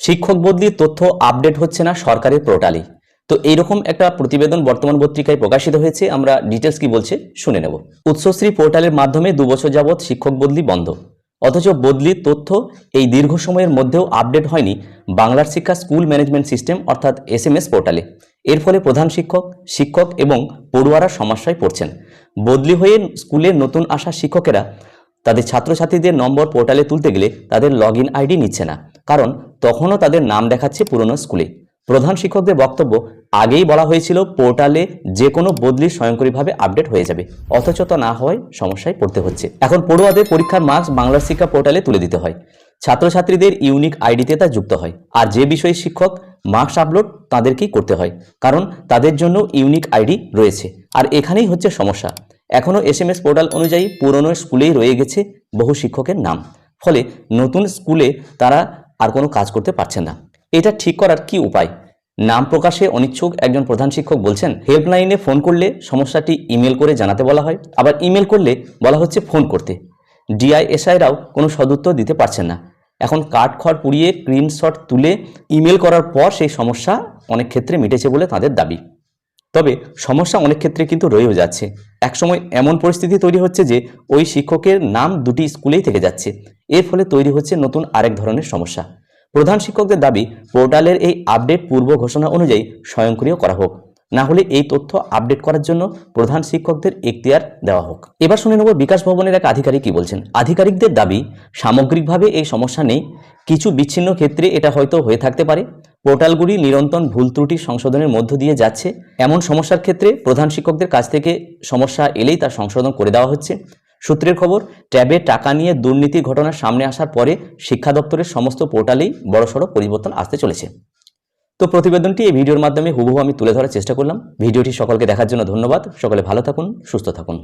শিক্ষক বদলির তথ্য আপডেট হচ্ছে না সরকারের পোর্টালে। তো এইরকম একটা প্রতিবেদন বর্তমান পত্রিকায় প্রকাশিত হয়েছে, আমরা ডিটেলস কি বলছে শুনে নেব। উৎসশ্রী পোর্টালের মাধ্যমে দুবছর যাবৎ শিক্ষক বদলি বন্ধ। অথচ বদলির তথ্য এই দীর্ঘ সময়ের মধ্যেও আপডেট হয়নি বাংলার শিক্ষা স্কুল ম্যানেজমেন্ট সিস্টেম, অর্থাৎ এস এম এস পোর্টালে। এর ফলে প্রধান শিক্ষক শিক্ষক এবং পড়ুয়ারা সমস্যায় পড়ছেন। বদলি হয়ে স্কুলের নতুন আসা শিক্ষকেরা, তাদের ছাত্রছাত্রীদের নম্বর পোর্টালে তুলতে গেলে তাদের লগ আইডি নিচ্ছে না। কারণ তখনও তাদের নাম দেখাচ্ছে পুরনো স্কুলে। প্রধান শিক্ষকদের বক্তব্য, আগেই বলা হয়েছিল পোর্টালে যে কোনো বদলি স্বয়ংক্রিয়ভাবে আপডেট হয়ে যাবে। অথচ তা না হওয়ায় সমস্যায় পড়তে হচ্ছে। এখন পড়ুয়াদের পরীক্ষার মার্কস বাংলার শিক্ষা পোর্টালে তুলে দিতে হয়। ছাত্রছাত্রীদের ইউনিক আইডিতে তা যুক্ত হয়। আর যে বিষয়ে শিক্ষক মার্কস আপলোড, তাদেরকেই করতে হয়। কারণ তাদের জন্য ইউনিক আইডি রয়েছে। আর এখানেই হচ্ছে সমস্যা। এখনও এস এম এস পোর্টাল অনুযায়ী পুরনো স্কুলেই রয়ে গেছে বহু শিক্ষকের নাম। ফলে নতুন স্কুলে তারা আর কোনো কাজ করতে পারছেন না। এটা ঠিক করার কি উপায়? নাম প্রকাশে অনিচ্ছুক একজন প্রধান শিক্ষক বলছেন, হেল্পলাইনে ফোন করলে সমস্যাটি ইমেল করে জানাতে বলা হয়, আবার ইমেল করলে বলা হচ্ছে ফোন করতে। ডিআইএসআইরাও কোনো সদুত্তর দিতে পারছেন না। এখন কাঠ খড় পুড়িয়ে স্ক্রিনশট তুলে ইমেল করার পর সেই সমস্যা অনেক ক্ষেত্রে মিটেছে বলে তাদের দাবি। তবে সমস্যা অনেক ক্ষেত্রে কিন্তু রয়েও যাচ্ছে। একসময় এমন পরিস্থিতি তৈরি হচ্ছে যে ওই শিক্ষকের নাম দুটি স্কুলেই থেকে যাচ্ছে। এর ফলে তৈরি হচ্ছে নতুন আরেক ধরনের সমস্যা। প্রধান শিক্ষকদের দাবি, পোর্টালের এই আপডেট পূর্ব ঘোষণা অনুযায়ী স্বয়ংক্রিয় করা হোক। না হলে এই তথ্য আপডেট করার জন্য প্রধান শিক্ষকদের এখতিয়ার দেওয়া হোক। এবার শুনে নেব বিকাশ ভবনের এক আধিকারিক কি বলছেন। আধিকারিকদের দাবি, সামগ্রিকভাবে এই সমস্যা নেই। কিছু বিচ্ছিন্ন ক্ষেত্রে এটা হয়তো হয়ে থাকতে পারে। পোর্টালগুলি নিরন্তর ভুল ত্রুটি সংশোধনের মধ্য দিয়ে যাচ্ছে। এমন সমস্যার ক্ষেত্রে প্রধান শিক্ষকদের কাছ থেকে সমস্যা এলেই তা সংশোধন করে দেওয়া হচ্ছে। সূত্রের খবর, ট্যাবে টাকা নিয়ে দুর্নীতির ঘটনা সামনে আসার পরে শিক্ষা দপ্তরের সমস্ত পোর্টালেই বড়সড় পরিবর্তন আসতে চলেছে। তো প্রতিবেদনটি এই ভিডিওর মাধ্যমে হুবহু আমি তুলে ধরার চেষ্টা করলাম। ভিডিওটি সকলকে দেখার জন্য ধন্যবাদ। সকলে ভালো থাকুন, সুস্থ থাকুন।